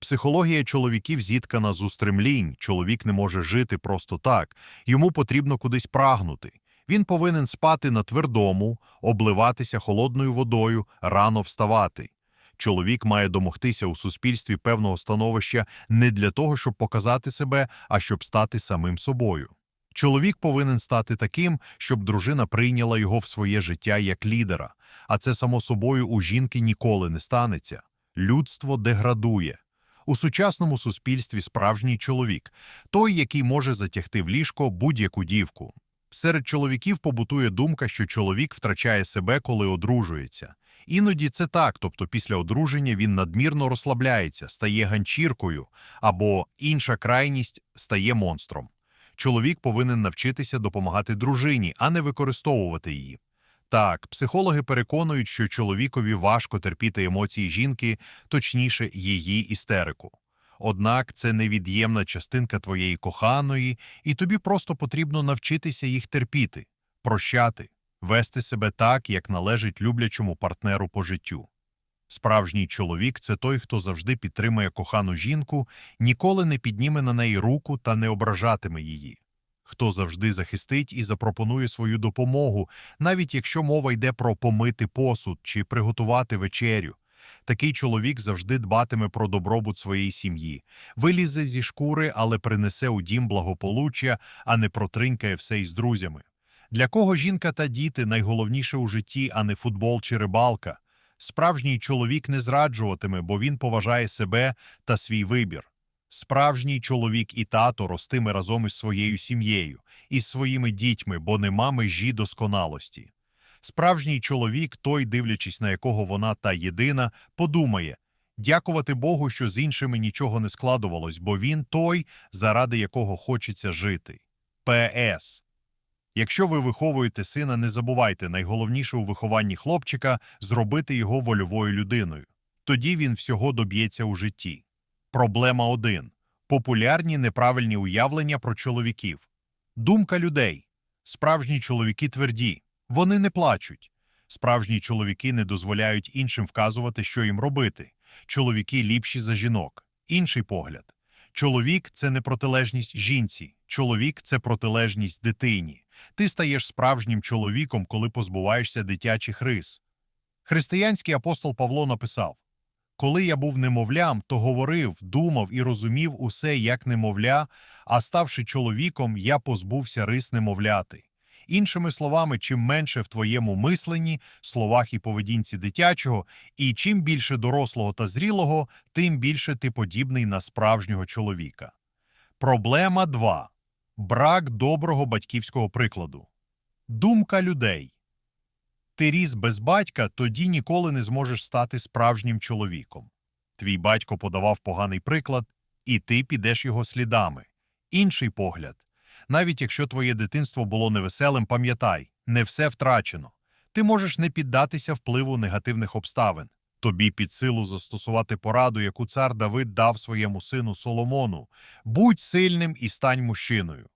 Психологія чоловіків зіткана з устремлінь. Чоловік не може жити просто так. Йому потрібно кудись прагнути. Він повинен спати на твердому, обливатися холодною водою, рано вставати. Чоловік має домогтися у суспільстві певного становища не для того, щоб показати себе, а щоб стати самим собою. Чоловік повинен стати таким, щоб дружина прийняла його в своє життя як лідера, а це само собою у жінки ніколи не станеться. Людство деградує. У сучасному суспільстві справжній чоловік той, який може затягти в ліжко будь-яку дівку. Серед чоловіків побутує думка, що чоловік втрачає себе, коли одружується. Іноді це так, тобто після одруження він надмірно розслабляється, стає ганчіркою, або інша крайність стає монстром. Чоловік повинен навчитися допомагати дружині, а не використовувати її. Так, психологи переконують, що чоловікові важко терпіти емоції жінки, точніше, її істерику. Однак це невід'ємна частинка твоєї коханої, і тобі просто потрібно навчитися їх терпіти, прощати, вести себе так, як належить люблячому партнеру по життю. Справжній чоловік це той, хто завжди підтримує кохану жінку, ніколи не підніме на неї руку та не ображатиме її. Хто завжди захистить і запропонує свою допомогу, навіть якщо мова йде про помити посуд чи приготувати вечерю. Такий чоловік завжди дбатиме про добробут своєї сім'ї, вилізе зі шкури, але принесе у дім благополуччя, а не протринькає все із друзями. Для кого жінка та діти найголовніше у житті, а не футбол чи рибалка? Справжній чоловік не зраджуватиме, бо він поважає себе та свій вибір. Справжній чоловік і тато ростиме разом із своєю сім'єю, із своїми дітьми, бо нема межі досконалості. Справжній чоловік, той, дивлячись на якого вона та єдина, подумає дякувати Богу, що з іншими нічого не складувалось, бо він той, заради якого хочеться жити. П.С. Якщо ви виховуєте сина, не забувайте найголовніше у вихованні хлопчика зробити його вольовою людиною. Тоді він всього доб'ється у житті. Проблема 1. Популярні неправильні уявлення про чоловіків. Думка людей. Справжні чоловіки тверді. Вони не плачуть. Справжні чоловіки не дозволяють іншим вказувати, що їм робити. Чоловіки ліпші за жінок. Інший погляд. Чоловік – це не протилежність жінці. Чоловік – це протилежність дитині. Ти стаєш справжнім чоловіком, коли позбуваєшся дитячих рис. Християнський апостол Павло написав коли я був немовлям, то говорив, думав і розумів усе як немовля, а ставши чоловіком, я позбувся рис немовляти. Іншими словами, чим менше в твоєму мисленні, словах і поведінці дитячого, і чим більше дорослого та зрілого, тим більше ти подібний на справжнього чоловіка. Проблема 2. Брак доброго батьківського прикладу. Думка людей. Ти ріс без батька, тоді ніколи не зможеш стати справжнім чоловіком. Твій батько подавав поганий приклад, і ти підеш його слідами. Інший погляд. Навіть якщо твоє дитинство було невеселим, пам'ятай, не все втрачено. Ти можеш не піддатися впливу негативних обставин. Тобі під силу застосувати пораду, яку цар Давид дав своєму сину Соломону. Будь сильним і стань мужчиною.